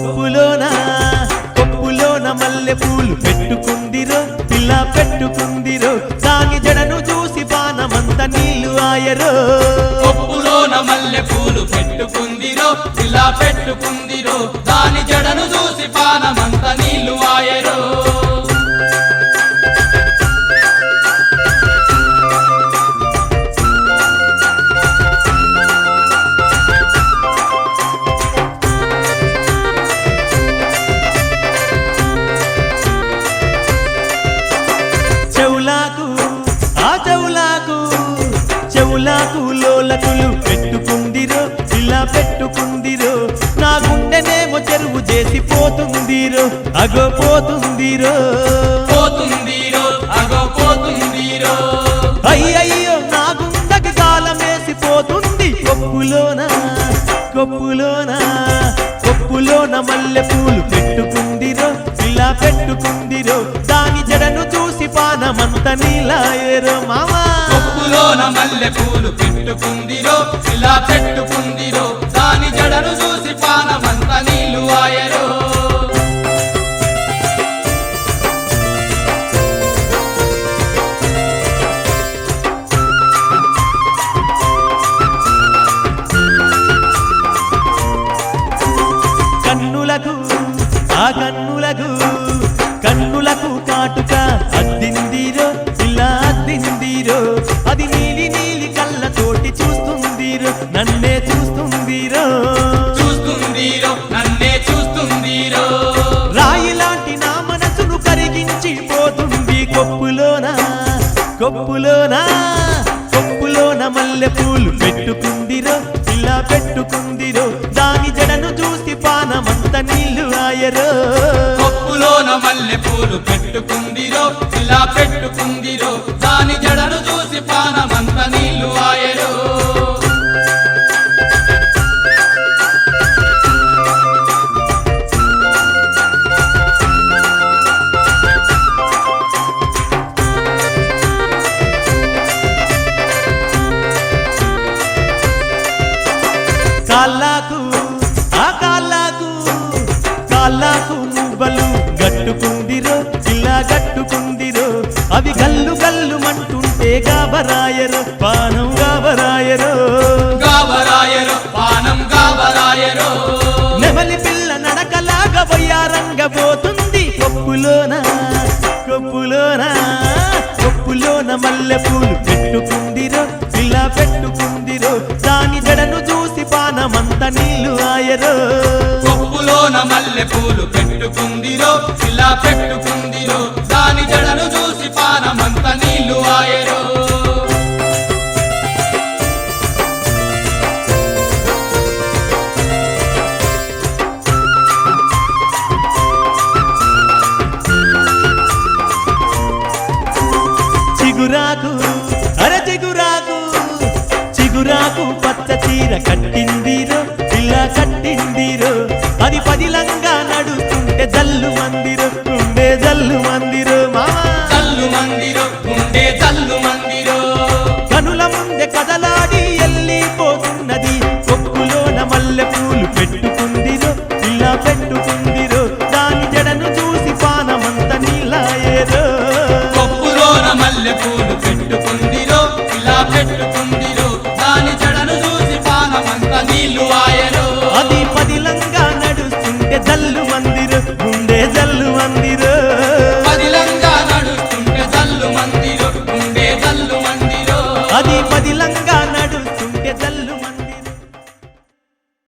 కొప్పులోన కొప్పులోన మల్లె పూలు పెట్టుకుందిరో పిల్ల పెట్టుకుందిరో దాని జడను చూసి పానమంత నీళ్ళు ఆయరో. కొప్పులోన మల్లె పూలు పెట్టుకుందిరో ఇలా పెట్టుకుందిరో దాని జడను చూసి చెరువు చేసి పోతుందిరో అగో పోతుందిరో. పోతుందిరో అగో పోతుందిరో. అయ్యయ్యో నా గుండెకి కాలమేసి పోతుంది కొప్పులోన కొప్పులోన కొప్పులోన మల్లె పూలు పెట్టుకుందిరో ఇలా పెట్టుకుందిరో. దాని జడను చూసి పానమంత నీలాయరో మామా. కొప్పులోన మల్లె పూలు పెట్టుకుందిరో ఇలా పెట్టుకుందిరో. కొప్పులోన కొంపులోన మల్లె పూలు పెట్టుకుందిరో ఇలా పెట్టుకుందిరో. దాని జడను చూసి పానమంత నీళ్ళు ఆయరో కొంపులోన మల్లె పూలు పెట్టుకుందిరో ఇలా పెట్టుకుందిరో. కాళ్ళకు ఆ కాళ్ళకు కాళ్ళకు మువ్వలు గట్టుకుందిరో ఇలా గట్టుకుందిరో అవి గల్లు గల్లు మంటుంటే గాబరాయరు పానం గాబరాయరు. గాబరాయరో పానం గాబరాయరో. ఆయరో కొప్పులోన మల్లె పూలు పెట్టుకుందిరో ఇలా పెట్టుకుందిరో దాని జడను చూసి పానమంత నీళ్ళు ఆయరో. చిగురాకు అరే చిగురాకు చిగురాకు పచ్చ చీర కట్టిందిరో. గుండా కట్టిందిరు. అది పదిలంగా నడుచుంటే జల్లు మందిరు. ఉండే జల్లు మందిరు మామా. జల్లు మందిరు ఉండే జల్లు మందిరు. కనుల ముందే కదలాడి